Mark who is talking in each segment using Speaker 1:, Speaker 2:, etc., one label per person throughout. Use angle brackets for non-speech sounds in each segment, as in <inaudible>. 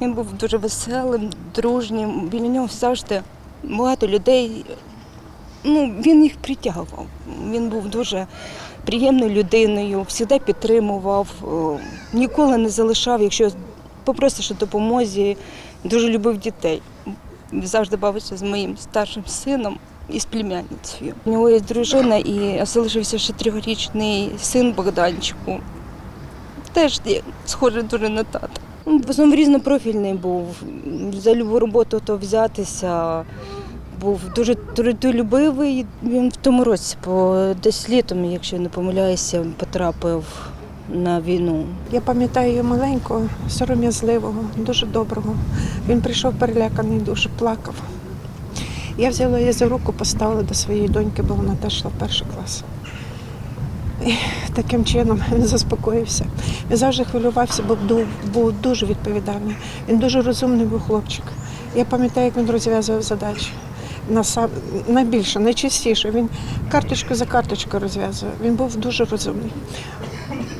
Speaker 1: Він був дуже веселим, дружнім. Біля нього завжди багато людей. Ну, він їх притягував. Він був дуже приємною людиною, завжди підтримував, е, ніколи не залишав, якщо попросиш допомозі, дуже любив дітей. Завжди бавився з моїм старшим сином і з племянницею. У нього є дружина і залишився ще трьохрічний син Богданчику. Теж схожий дуже на тата. Ну, В основному різнопрофільний був. За любу роботу то взятися. Був дуже трудолюбивий. Він в тому році, по десь літом, якщо не помиляюся, потрапив на війну.
Speaker 2: Я пам'ятаю його маленького, сором'язливого, дуже доброго. Він прийшов переляканий, дуже плакав. Я взяла її за руку, поставила до своєї доньки, бо вона теж йшла в перший клас. І таким чином він заспокоївся. Він завжди хвилювався, бо був дуже відповідальний. Він дуже розумний був хлопчик. Я пам'ятаю, як він розв'язував задачі. Насам... Найбільше, найчастіше. Він карточку за карточкою розв'язував. Він був дуже розумний.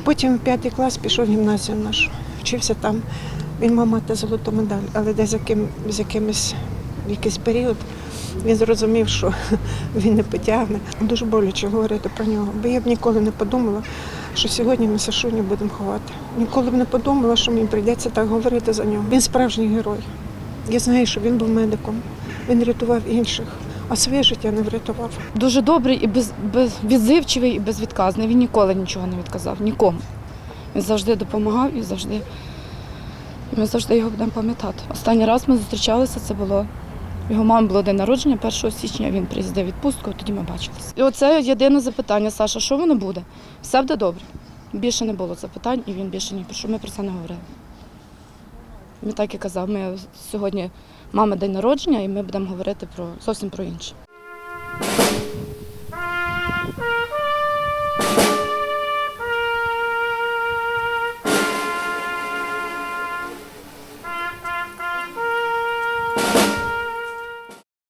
Speaker 2: Потім в п'ятий клас пішов в гімназію нашу, вчився там. Він мав мати золоту медаль, але десь з, яким, з якимось якийсь період він зрозумів, що <laughs> він не потягне. Дуже боляче говорити про нього, бо я б ніколи не подумала, що сьогодні ми Сашуню будемо ховати. Ніколи б не подумала, що мені прийдеться так говорити за нього. Він справжній герой. Я знаю, що він був медиком, він рятував інших, а своє життя не врятував.
Speaker 3: Дуже добрий і без, без, відзивчивий і безвідказний. Він ніколи нічого не відказав, нікому. Він завжди допомагав і завжди. Ми завжди його будемо пам'ятати. Останній раз ми зустрічалися, це було. Його мами було день народження 1 січня, він приїздив відпустку, тоді ми бачилися. І оце єдине запитання, Саша, що воно буде? Все буде добре. Більше не було запитань, і він більше ні про що. Ми про це не говорили. Він так і казав, ми сьогодні мами день народження, і ми будемо говорити про зовсім про інше.